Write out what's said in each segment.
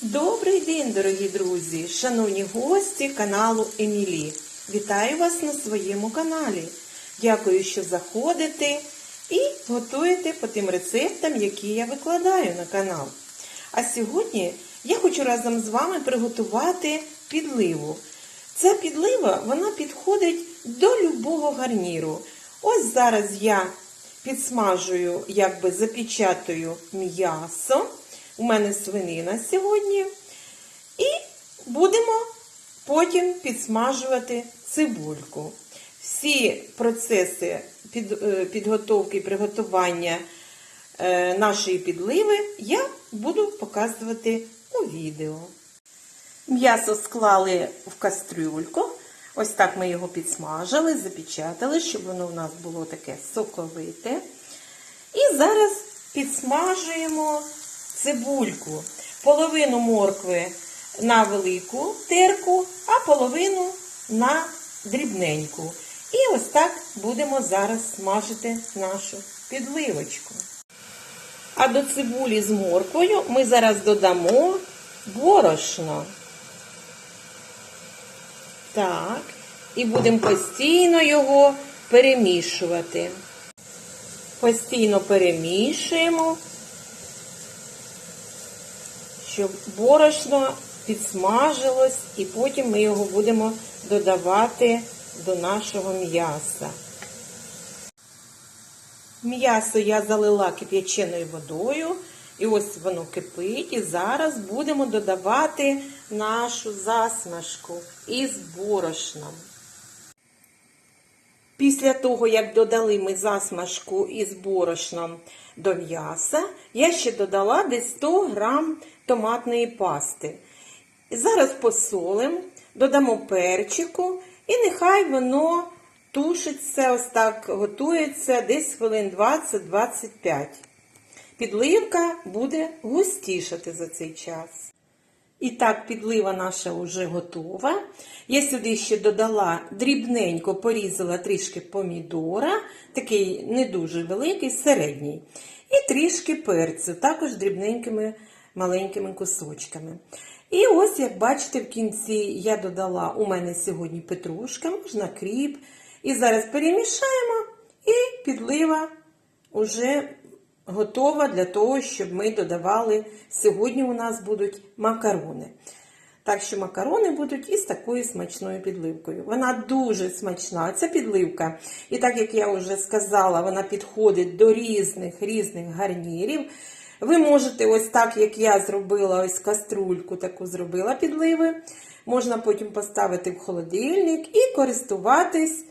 Добрий день, дорогі друзі, шановні гості каналу Емілі. Вітаю вас на своєму каналі. Дякую, що заходите і готуєте по тим рецептам, які я викладаю на канал. А сьогодні я хочу разом з вами приготувати підливу. Ця підлива вона підходить до любого гарніру. Ось зараз я підсмажую, якби запечатую м'ясо. У мене свинина сьогодні. І будемо потім підсмажувати цибульку. Всі процеси е, підготовки і приготування е, нашої підливи я буду показувати у відео. М'ясо склали в кастрюльку. Ось так ми його підсмажили, запечатали, щоб воно у нас було таке соковите. І зараз підсмажуємо цибульку. Половину моркви на велику терку, а половину на дрібненьку. І ось так будемо зараз смажити нашу підливочку. А до цибулі з морквою ми зараз додамо борошно. Так, і будемо постійно його перемішувати. Постійно перемішуємо, щоб борошно підсмажилось, і потім ми його будемо додавати до нашого м'яса. М'ясо я залила кип'яченою водою, і ось воно кипить. І зараз будемо додавати нашу засмажку із борошном. Після того, як додали ми засмажку із борошном до м'яса, я ще додала десь 100 грам томатної пасти. Зараз посолимо, додамо перчику і нехай воно тушиться, ось так готується десь хвилин 20-25. Підливка буде густішати за цей час. І так, підлива наша вже готова. Я сюди ще додала дрібненько порізала трішки помідора, такий не дуже великий, середній. І трішки перцю, також дрібненькими маленькими кусочками. І ось, як бачите, в кінці я додала у мене сьогодні петрушка, можна кріп. І зараз перемішаємо, і підлива вже готова для того, щоб ми додавали. Сьогодні у нас будуть макарони. Так що макарони будуть із такою смачною підливкою. Вона дуже смачна, ця підливка. І так як я вже сказала, вона підходить до різних різних гарнірів. Ви можете, ось так, як я зробила, ось каструльку таку зробила підливи. Можна потім поставити в холодильник і користуватись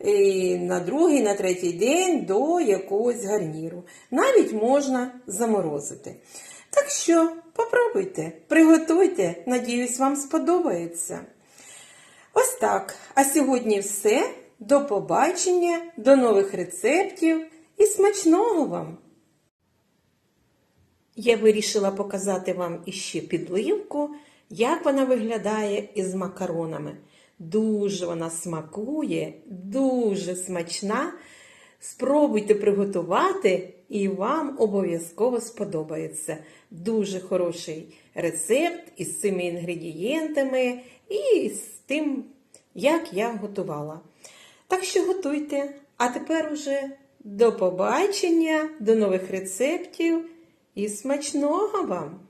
і на другий, на третій день до якогось гарніру. Навіть можна заморозити. Так що попробуйте, приготуйте, надіюсь, вам сподобається. Ось так. А сьогодні все. До побачення, до нових рецептів і смачного вам! Я вирішила показати вам іще підливку, як вона виглядає із макаронами. Дуже вона смакує, дуже смачна. Спробуйте приготувати, і вам обов'язково сподобається. Дуже хороший рецепт із цими інгредієнтами і з тим, як я готувала. Так що готуйте. А тепер уже до побачення, до нових рецептів і смачного вам!